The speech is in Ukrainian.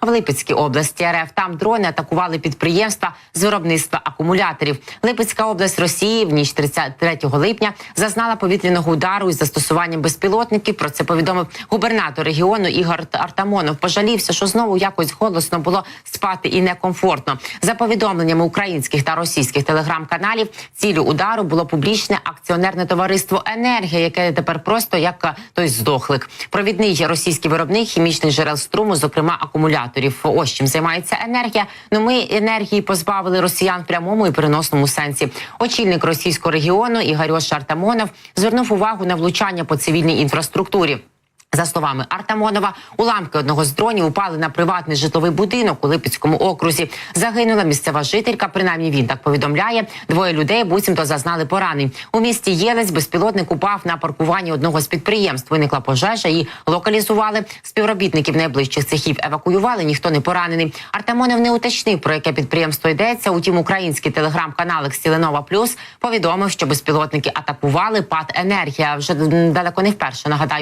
в Липецькій області РФ. Там дрони атакували підприємства з виробництва акумуляторів. Липецька область Росії в ніч 33 липня зазнала повітряного удару із застосуванням безпілотників. Про це повідомив губернатор регіону Ігор Артамонов. Пожалівся, що знову якось голосно було спати і некомфортно. За повідомленнями українських та російських телеграм-каналів, цілю удару було публічне акціонерне товариство Енергія, яке тепер просто як той здохлик. Провідний російський виробник хімічних джерел струму, зокрема акумуляторів. Ось чим займається енергія. Ну ми енергії позбавили росіян в прямому і переносному сенсі. Очільник російського регіону Ігорьош Шартамонов звернув увагу на влучання по цивільній інфраструктурі. За словами Артамонова, уламки одного з дронів упали на приватний житловий будинок у Липецькому окрузі. Загинула місцева жителька. Принаймні він так повідомляє. Двоє людей буцімто зазнали поранень. У місті Єлець безпілотник упав на паркуванні одного з підприємств. Виникла пожежа. Її локалізували. Співробітників найближчих цехів евакуювали. Ніхто не поранений. Артамонов не уточнив про яке підприємство йдеться. Утім, український телеграм-канал Ексіленова Плюс повідомив, що безпілотники атакували ПАД енергія. Вже далеко не вперше нагадаю.